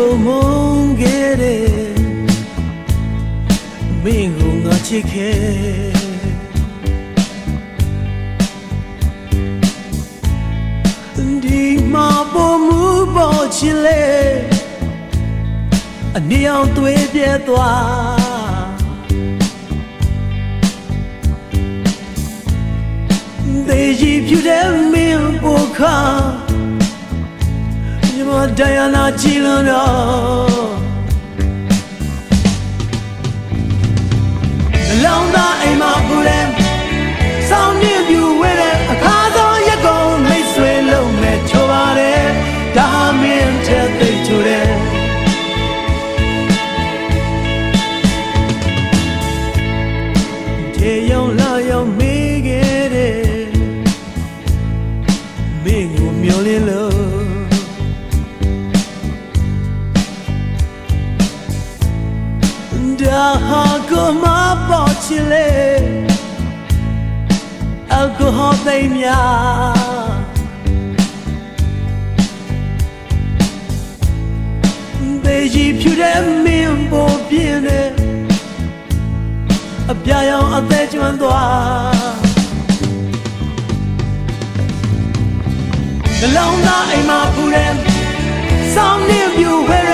ရက်ကိုမုန်းခဲ့တဲ့မင်းကိုငါချစ်ခဲ့ဒီမှာပေါ်မှုပေါ်ချစ်လေအနည်းအောင်သွေးပြဲသွားဒေကြီးပြတဲ့မင်းကိုခါ ညီမဒိုင်ယာနာကြည်လွန်တော့နှလုံးသားအိမ်မှာပူတဲ့စောင်းမြင့်ပြူဝဲတဲ့အခါသောရက်ကုန်မိတ်ဆွေလုံးမဲ့ချိုပါတယ်ဒါဟာမင်းတဲ့သိချိုတဲ့ထေယုံလာရောက်မေးခဲ့တဲ့မင်းကိုမျောလင်းလို့ ပေါ်ချင်လေအယ်ကိုဟောသိမ်းများဒေကြီးဖြူတဲ့မင်းပေါ်ပြင်းတဲ့အပြာရောင်အသေးကျွမ်းသွားနှလုံးသားအိမ်မှာပူတဲ့စောင်းနေပြူဝဲ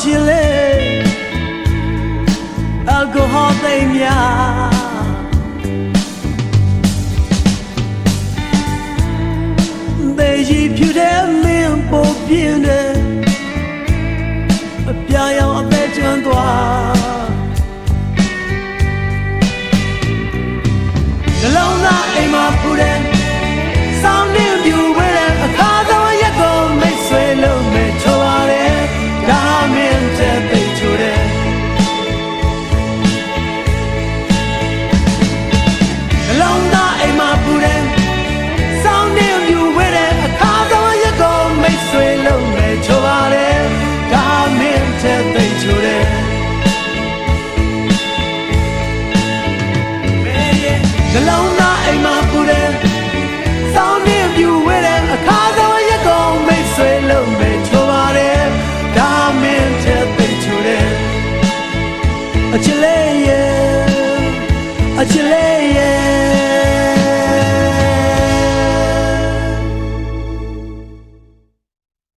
ချင်လေအယ်ကိုဟောသိမ်းများဒေကြီးဖြူတဲ့မင်းပေါ်ပြင်းတဲ့